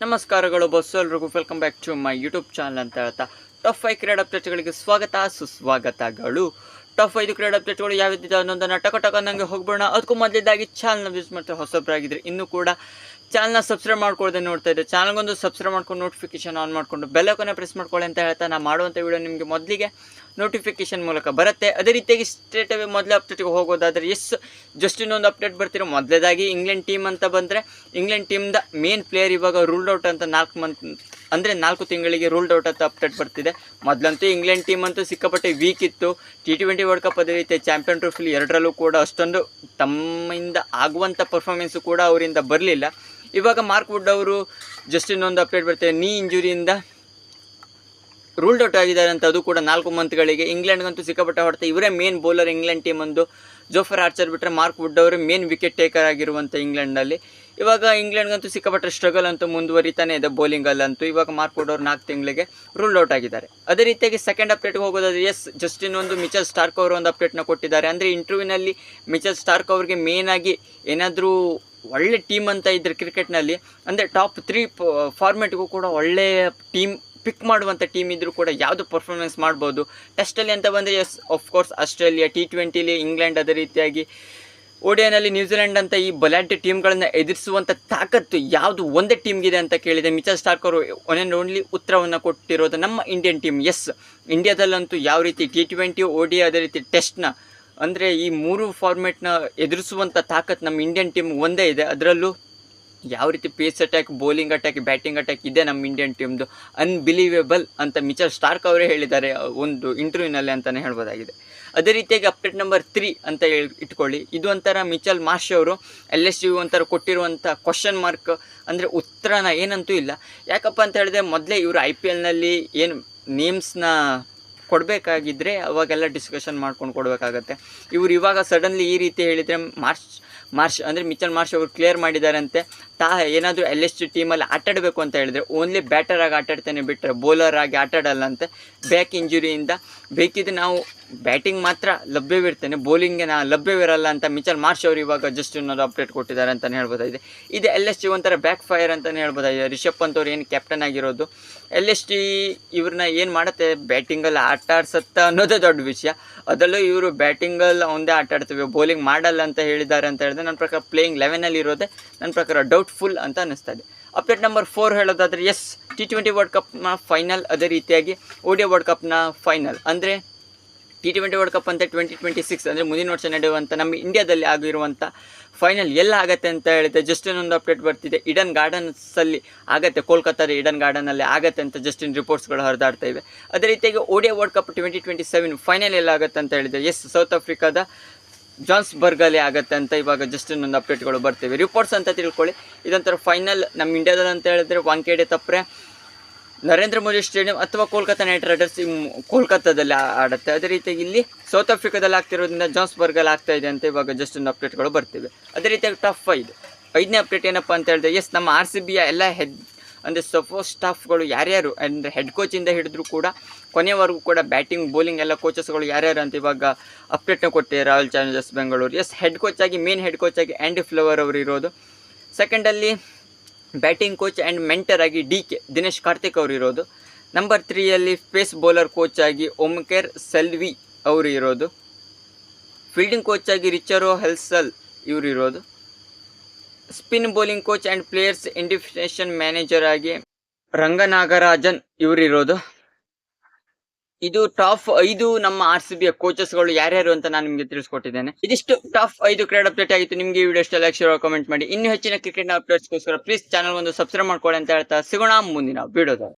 ನಮಸ್ಕಾರಗಳು ಬಸ್ಸು ಎಲ್ರಿಗೂ. Welcome back to my YouTube channel ಅಂತ ಹೇಳ್ತಾ. ಟಫ್ ಫೈವ್ ಕ್ರೀಡಾ ಅಪ್ಡೇಟ್ಗಳಿಗೆ ಸ್ವಾಗತ, ಸುಸ್ವಾಗತಗಳು. ಟಫ್ ಐದು ಕ್ರೀಡಾ ಅಪ್ಡೇಟ್ಗಳು ಯಾವ ರೀತಿ ಅನ್ನೋದನ್ನು ಟಕ ಟಕ ನಂಗೆ ಹೋಗ್ಬೋಣ ಅದಕ್ಕೂ ಮೊದಲೇದಾಗಿ ಚಾನಲ್ ಯೂಸ್ ಮಾಡ್ತಾರೆ ಹೊಸಬ್ರಾಗಿದ್ರೆ ಇನ್ನೂ ಕೂಡ ಚಾನಲ್ನ ಸಬ್ಸ್ಕ್ರೈಬ್ ಮಾಡ್ಕೊಳ್ದೆ ನೋಡ್ತಾ ಇದ್ದೆ ಚಾನಲ್ಗೊಂದು ಸಬ್ಸ್ಕ್ರೈಬ್ ಮಾಡ್ಕೊಂಡು ನೋಟಿಫಿಕೇಶನ್ ಆನ್ ಮಾಡಿಕೊಂಡು ಬೆಲ್ಲಕ್ಕನ್ನು ಪ್ರೆಸ್ ಮಾಡ್ಕೊಳ್ಳಿ ಅಂತ ಹೇಳ್ತಾ ನಾನು ಮಾಡುವಂಥ ವಿಡಿಯೋ ನಿಮಗೆ ಮೊದಲಿಗೆ ನೋಟಿಫಿಕೇಶನ್ ಮೂಲಕ ಬರುತ್ತೆ. ಅದೇ ರೀತಿಯಾಗಿ ಸ್ಟ್ರೇಟ್ ಅವೇ ಮೊದಲೇ ಅಪ್ಡೇಟ್ಗೆ ಹೋಗೋದಾದರೆ ಎಸ್ ಜಸ್ಟ್ ಇನ್ನೊಂದು ಅಪ್ಡೇಟ್ ಬರ್ತಿರೋ ಮೊದಲೇದಾಗಿ ಇಂಗ್ಲೆಂಡ್ ಟೀಮ್ ಅಂತ ಬಂದರೆ ಇಂಗ್ಲೆಂಡ್ ಟೀಮ್ದ ಮೇನ್ ಪ್ಲೇಯರ್ ಇವಾಗ ರೂಲ್ಡ್ ಔಟ್ ಅಂತ ನಾಲ್ಕು ಮಂತ್ ಅಂದರೆ ನಾಲ್ಕು ತಿಂಗಳಿಗೆ ರೂಲ್ಡ್ ಔಟ್ ಅಂತ ಅಪ್ಡೇಟ್ ಬರ್ತಿದೆ. ಮೊದಲಂತೂ ಇಂಗ್ಲೆಂಡ್ ಟೀಮ್ ಅಂತೂ ಸಿಕ್ಕಾಪಟ್ಟೆ ವೀಕ್ ಇತ್ತು. ಟಿ ಟ್ವೆಂಟಿ ವರ್ಲ್ಡ್ ಕಪ್ ಅದೇ ರೀತಿ ಚಾಂಪಿಯನ್ ಟ್ರೋಫಿಲಿ ಎರಡರಲ್ಲೂ ಕೂಡ ಅಷ್ಟೊಂದು ತಮ್ಮಿಂದ ಆಗುವಂಥ ಪರ್ಫಾರ್ಮೆನ್ಸು ಕೂಡ ಅವರಿಂದ ಬರಲಿಲ್ಲ. ಇವಾಗ ಮಾರ್ಕ್ ವುಡ್ ಅವರು ಜಸ್ಟ್ ಇನ್ನೊಂದು ಅಪ್ಡೇಟ್ ಬರ್ತೇವೆ ನೀ ಇಂಜುರಿಯಿಂದ ರೂಲ್ಡ್ ಔಟ್ ಆಗಿದ್ದಾರೆ ಅಂತ ಅದು ಕೂಡ ನಾಲ್ಕು ಮಂತ್ಗಳಿಗೆ ಇಂಗ್ಲೆಂಡ್ಗಂತೂ ಸಿಕ್ಕಾಪಟ್ಟೆ ಹೊಡೆತ. ಇವರೇ ಮೇನ್ ಬೌಲರ್ ಇಂಗ್ಲೆಂಡ್ ಟೀಮ್ ಒಂದು. ಜೋಫರ್ ಆರ್ಚರ್ ಬಿಟ್ಟರೆ ಮಾರ್ಕ್ ವುಡ್ ಅವರು ಮೇನ್ ವಿಕೆಟ್ ಟೇಕರ್ ಆಗಿರುವಂಥ ಇಂಗ್ಲೆಂಡ್ನಲ್ಲಿ. ಇವಾಗ ಇಂಗ್ಲೆಂಡ್ಗಂತೂ ಸಿಕ್ಕಾಪಟ್ಟೆ ಸ್ಟ್ರಗಲ್ ಅಂತೂ ಮುಂದುವರಿತಾನೆ ಇದೆ ಬೌಲಿಂಗಲ್ಲಂತೂ ಇವಾಗ ಮಾರ್ಕ್ ವುಡ್ ಅವರು ನಾಲ್ಕು ತಿಂಗಳಿಗೆ ರೂಲ್ಡ್ ಔಟ್ ಆಗಿದ್ದಾರೆ. ಅದೇ ರೀತಿಯಾಗಿ ಸೆಕೆಂಡ್ ಅಪ್ಡೇಟ್ಗೆ ಹೋಗೋದಾದ್ರೆ ಎಸ್ ಜಸ್ಟಿನ್ ಒಂದು ಮಿಚಲ್ ಸ್ಟಾರ್ಕ್ ಅವರು ಒಂದು ಅಪ್ಡೇಟ್ನ ಕೊಟ್ಟಿದ್ದಾರೆ. ಅಂದರೆ ಇಂಟರ್ವ್ಯೂನಲ್ಲಿ ಮಿಚಲ್ ಸ್ಟಾರ್ಕ್ ಅವರಿಗೆ ಮೇನಾಗಿ ಏನಾದರೂ ಒಳ್ಳೆ ಟೀಮ್ ಅಂತ ಇದ್ರೆ ಕ್ರಿಕೆಟ್ನಲ್ಲಿ ಅಂದರೆ ಟಾಪ್ ತ್ರೀ ಫಾರ್ಮೆಟ್ಗೂ ಕೂಡ ಒಳ್ಳೆ ಟೀಮ್ ಪಿಕ್ ಮಾಡುವಂಥ ಟೀಮ್ ಇದ್ದರೂ ಕೂಡ ಯಾವುದು ಪರ್ಫಾರ್ಮೆನ್ಸ್ ಮಾಡ್ಬೋದು. ಟೆಸ್ಟಲ್ಲಿ ಅಂತ ಬಂದರೆ ಎಸ್ ಕೋರ್ಸ್ ಆಸ್ಟ್ರೇಲಿಯಾ ಟಿ ಟ್ವೆಂಟಿಲಿ ಇಂಗ್ಲೆಂಡ್ ಅದೇ ರೀತಿಯಾಗಿ ಓಡಿಯಾನಲ್ಲಿ ನ್ಯೂಜಿಲೆಂಡ್ ಅಂತ ಈ ಬಲಾಢ್ಯ ಟೀಮ್ಗಳನ್ನು ಎದುರಿಸುವಂಥ ತಾಕತ್ತು ಯಾವುದು ಒಂದೇ ಟೀಮ್ಗಿದೆ ಅಂತ ಕೇಳಿದೆ ಮಿಚಲ್ ಸ್ಟಾರ್ಕ್ ಅವರು ಒನ್ ಆ್ಯಂಡ್ ಓನ್ಲಿ ಉತ್ತರವನ್ನು ಕೊಟ್ಟಿರೋದು ನಮ್ಮ ಇಂಡಿಯನ್ ಟೀಮ್ ಎಸ್ ಇಂಡಿಯಾದಲ್ಲಂತೂ ಯಾವ ರೀತಿ ಟಿ ಟ್ವೆಂಟಿ ಓಡಿ ಅದೇ ರೀತಿ ಟೆಸ್ಟ್ನ ಅಂದರೆ ಈ ಮೂರು ಫಾರ್ಮೆಟ್ನ ಎದುರಿಸುವಂಥ ತಾಕತ್ತು ನಮ್ಮ ಇಂಡಿಯನ್ ಟೀಮ್ ಒಂದೇ ಇದೆ. ಅದರಲ್ಲೂ ಯಾವ ರೀತಿ pace attack bowling attack batting attack ಇದೆ ನಮ್ಮ ಇಂಡಿಯನ್ ಟೀಮ್ದು ಅನ್ಬಿಲೀವೇಬಲ್ ಅಂತ ಮಿಚಲ್ ಸ್ಟಾರ್ಕ್ ಅವರೇ ಹೇಳಿದ್ದಾರೆ, ಒಂದು ಇಂಟರ್ವ್ಯೂನಲ್ಲಿ ಅಂತಲೇ ಹೇಳ್ಬೋದಾಗಿದೆ. ಅದೇ ರೀತಿಯಾಗಿ ಅಪ್ಡೇಟ್ ನಂಬರ್ ತ್ರೀ ಅಂತ ಹೇಳಿ ಇಟ್ಕೊಳ್ಳಿ. ಇದು ಒಂಥರ ಮಿಚಲ್ ಮಾಶಿ ಅವರು ಎಲ್ ಎಸ್ ಯು ಒಂಥರ ಕೊಟ್ಟಿರುವಂಥ ಕ್ವಶನ್ ಮಾರ್ಕ್ ಅಂದರೆ ಉತ್ತರನ ಏನಂತೂ ಇಲ್ಲ. ಯಾಕಪ್ಪ ಅಂತ ಹೇಳಿದ್ರೆ ಮೊದಲೇ ಇವರು ಐ ಪಿ ಎಲ್ನಲ್ಲಿ ಏನು ನೇಮ್ಸ್ನ ಕೊಡಬೇಕಾಗಿದ್ದರೆ ಅವಾಗೆಲ್ಲ ಡಿಸ್ಕಷನ್ ಮಾಡ್ಕೊಂಡು ಕೊಡಬೇಕಾಗತ್ತೆ. ಇವರು ಇವಾಗ ಸಡನ್ಲಿ ಈ ರೀತಿ ಹೇಳಿದರೆ ಮಾರ್ಚ್ ಮಾರ್ಚ್ ಅಂದರೆ ಮಿಚಲ್ ಮಾರ್ಚ್ ಅವರು ಕ್ಲಿಯರ್ ಮಾಡಿದಾರಂತೆ. ತಾ ಏನಾದರೂ ಎಲ್ ಎಸ್ ಟಿ ಟೀಮಲ್ಲಿ ಆಟಾಡಬೇಕು ಅಂತ ಹೇಳಿದರೆ ಓನ್ಲಿ ಬ್ಯಾಟರಾಗಿ ಆಟಾಡ್ತಾನೆ ಬಿಟ್ಟರೆ ಬೌಲರ್ ಆಗಿ ಆಟಾಡಲ್ಲಂತೆ ಬ್ಯಾಕ್ ಇಂಜುರಿಯಿಂದ ಬೇಕಿದ್ರೆ ನಾವು ಬ್ಯಾಟಿಂಗ್ ಮಾತ್ರ ಲಭ್ಯವಿರ್ತೇನೆ, ಬೌಲಿಂಗ್ಗೆ ನಾ ಲಭ್ಯವಿರಲ್ಲ ಅಂತ ಮಿಚಲ್ ಮಾರ್ಷ್ ಅವರು ಇವಾಗ ಜಸ್ಟ್ ಇನ್ನೊಂದು ಅಪ್ಡೇಟ್ ಕೊಟ್ಟಿದ್ದಾರೆ ಅಂತಲೇ ಹೇಳ್ಬೋದಾಗಿದೆ. ಇದು ಎಲ್ ಎಸ್ ಟಿ ಒಂಥರ ಬ್ಯಾಕ್ ಫೈರ್ ಅಂತಲೇ ಹೇಳ್ಬೋದಾಗಿದೆ. ರಿಷಬ್ ಪಂತ್ ಅವ್ರು ಏನು ಕ್ಯಾಪ್ಟನ್ ಆಗಿರೋದು. ಎಲ್ ಎಸ್ ಟಿ ಇವ್ರನ್ನ ಏನು ಮಾಡುತ್ತೆ? ಬ್ಯಾಟಿಂಗಲ್ಲಿ ಆಟ ಆಡ್ಸತ್ತ ಅನ್ನೋದೇ ದೊಡ್ಡ ವಿಷಯ. ಅದರಲ್ಲೂ ಇವರು ಬ್ಯಾಟಿಂಗಲ್ಲಿ ಒಂದೇ ಆಟ ಆಡ್ತೀವಿ. ಬೌಲಿಂಗ್ ಮಾಡಲ್ಲ ಅಂತ ಹೇಳಿದ್ದಾರೆ ಅಂತ ಹೇಳಿದ್ರೆ ನನ್ನ ಪ್ರಕಾರ ಪ್ಲೇಯಿಂಗ್ ಲೆವೆನಲ್ಲಿ ಇರೋದೇ ನನ್ನ ಪ್ರಕಾರ ಡೌಟ್ಫುಲ್ ಅಂತ ಅನ್ನಿಸ್ತಾ ಇದೆ. ಅಪ್ಡೇಟ್ ನಂಬರ್ ಫೋರ್ ಹೇಳೋದಾದರೆ ಎಸ್ ಟಿ ಟ್ವೆಂಟಿ ವರ್ಲ್ಡ್ ಕಪ್ನ ಫೈನಲ್ ಅದೇ ರೀತಿಯಾಗಿ ಓಡಿಯಾ ವರ್ಲ್ಡ್ ಕಪ್ನ ಫೈನಲ್ ಅಂದರೆ ಟಿ ಟ್ವೆಂಟಿ ವರ್ಲ್ಡ್ ಕಪ್ ಅಂತ ಟ್ವೆಂಟಿ ಟ್ವೆಂಟಿ ಸಿಕ್ಸ್ ಅಂದರೆ ಮುಂದಿನ ವರ್ಷ ನಡೆಯುವಂಥ ನಮ್ಮ ಇಂಡಿಯಾದಲ್ಲಿ ಆಗಿರುವಂಥ ಫೈನಲ್ ಎಲ್ಲ ಆಗುತ್ತೆ ಅಂತ ಹೇಳಿದೆ ಜಸ್ಟ್ ಇನ್ನೊಂದು ಅಪ್ಡೇಟ್ ಬರ್ತಿದೆ. ಇಡನ್ ಗಾರ್ಡನ್ಸಲ್ಲಿ ಆಗುತ್ತೆ, ಕೋಲ್ಕತ್ತಾದ ಇಡನ್ ಗಾರ್ಡನಲ್ಲಿ ಆಗುತ್ತೆ ಅಂತ ಜಸ್ಟ್ ಇನ್ ರಿಪೋರ್ಟ್ಸ್ಗಳು ಹರಿದಾಡ್ತಾ ಇವೆ. ಅದೇ ರೀತಿಯಾಗಿ ODI world cup twenty twenty seven final ಎಲ್ಲ ಆಗುತ್ತೆ ಅಂತ ಹೇಳಿದೆ ಎಸ್ ಸೌತ್ ಆಫ್ರಿಕಾದ ಜಾನ್ಸ್ಬರ್ಗಲ್ಲಿ ಆಗುತ್ತೆ ಅಂತ ಇವಾಗ ಜಸ್ಟ್ ಇನ್ನೊಂದು ಅಪ್ಡೇಟ್ಗಳು ಬರ್ತಿವೆ. ರಿಪೋರ್ಟ್ಸ್ ಅಂತ ತಿಳ್ಕೊಳ್ಳಿ. ಇದೊಂಥರ ಫೈನಲ್ ನಮ್ಮ ಇಂಡಿಯಾದಲ್ಲಿ ಅಂತ ಹೇಳಿದ್ರೆ ವಾಂಕೇಡೆ ತಪ್ಪರೆ ನರೇಂದ್ರ ಮೋದಿ ಸ್ಟೇಡಿಯಂ ಅಥವಾ ಕೋಲ್ಕತ್ತಾ ನೈಟ್ ರೈಡರ್ಸ್ ಕೋಲ್ಕತ್ತಾದಲ್ಲಿ ಆಡುತ್ತೆ. ಅದೇ ರೀತಿಯಾಗಿ ಇಲ್ಲಿ ಸೌತ್ ಆಫ್ರಿಕಾದಲ್ಲಿ ಆಗ್ತಿರೋದ್ರಿಂದ ಜಾನ್ಸ್ಬರ್ಗಲ್ಲಿ ಆಗ್ತಾ ಇದೆ ಅಂತ ಇವಾಗ ಜಸ್ಟ್ ಒಂದು ಅಪ್ಡೇಟ್ಗಳು ಬರ್ತಿವೆ. ಅದೇ ರೀತಿಯಾಗಿ ಟಫ್ ಐದು ಐದನೇ ಅಪ್ಡೇಟ್ ಏನಪ್ಪ ಅಂತ ಹೇಳಿದ್ರೆ ಎಸ್ ನಮ್ಮ ಆರ್ ಸಿ ಬಿಯ ಎಲ್ಲ ಹೆಡ್ ಅಂದರೆ ಸಪೋಸ್ ಸ್ಟಾಫ್ಗಳು ಯಾರ್ಯಾರು ಅಂದರೆ ಹೆಡ್ ಕೋಚಿಂದ ಹಿಡಿದ್ರು ಕೂಡ ಕೊನೆಯವರೆಗೂ ಕೂಡ ಬ್ಯಾಟಿಂಗ್ ಬೌಲಿಂಗ್ ಎಲ್ಲ ಕೋಚಸ್ಗಳು ಯಾರ್ಯಾರು ಅಂತ ಇವಾಗ ಅಪ್ಡೇಟ್ನ ಕೊಟ್ಟಿದೆ Royal Challengers Bengaluru as head coach ಆಗಿ ಮೇನ್ ಹೆಡ್ ಕೋಚ್ ಆಗಿ ಆ್ಯಂಡಿ ಫ್ಲವರ್ ಅವರು ಇರೋದು. ಸೆಕೆಂಡಲ್ಲಿ ಬ್ಯಾಟಿಂಗ್ ಕೋಚ್ ಆ್ಯಂಡ್ ಮೆಂಟರ್ ಆಗಿ ಡಿ ಕೆ ದಿನೇಶ್ ಕಾರ್ತಿಕ್ ಅವರು ಇರೋದು. ನಂಬರ್ ತ್ರೀಯಲ್ಲಿ ಪೇಸ್ ಬೌಲರ್ ಕೋಚ್ ಆಗಿ ಓಮ್ಕೇರ್ ಸೆಲ್ವಿ ಅವರು ಇರೋದು. ಫೀಲ್ಡಿಂಗ್ ಕೋಚ್ ಆಗಿ ರಿಚರೋ ಹೆಲ್ಸಲ್ ಇವರು ಇರೋದು. Spin bowling coach and players ಇಂಡಿಫಿನೇಷನ್ manager ಆಗಿ ರಂಗನಾಗರಾಜನ್ ಇವರಿರೋದು ಇದು ಟಾಪ್ ಐದು ನಮ್ಮ ಆರ್ ಸಿ ಕೋಚಸ್ಗಳು ಯಾರ್ಯಾರು ಅಂತ ನಾನು ನಿಮಗೆ ತಿಳಿಸ್ಕೊಟ್ಟಿದ್ದೇನೆ. ಇದಿಷ್ಟು ಟಾಪ್ ಐದು ಕ್ರೀಡಾ ಅಪ್ಡೇಟ್ ಆಗಿತ್ತು ನಿಮಗೆ ವಿಡಿಯೋ ಇಷ್ಟ ಲೈಕ್ ಶೇರ್ ಕಮೆಂಟ್ ಮಾಡಿ. ಇನ್ನು ಹೆಚ್ಚಿನ ಕ್ರಿಕೆಟ್ ಅಪ್ಡೇಟ್ಸ್ಗೋಸ್ಕರ ಪ್ಲೀಸ್ ಚಾನಲ್ ಒಂದು ಸಬ್ಸ್ಕ್ರೈಬ್ ಮಾಡ್ಕೊಳ್ಳಿ ಅಂತ ಹೇಳ್ತಾ ಸಿಗೋಣ ಮುಂದಿನ ವಿಡಿಯೋದ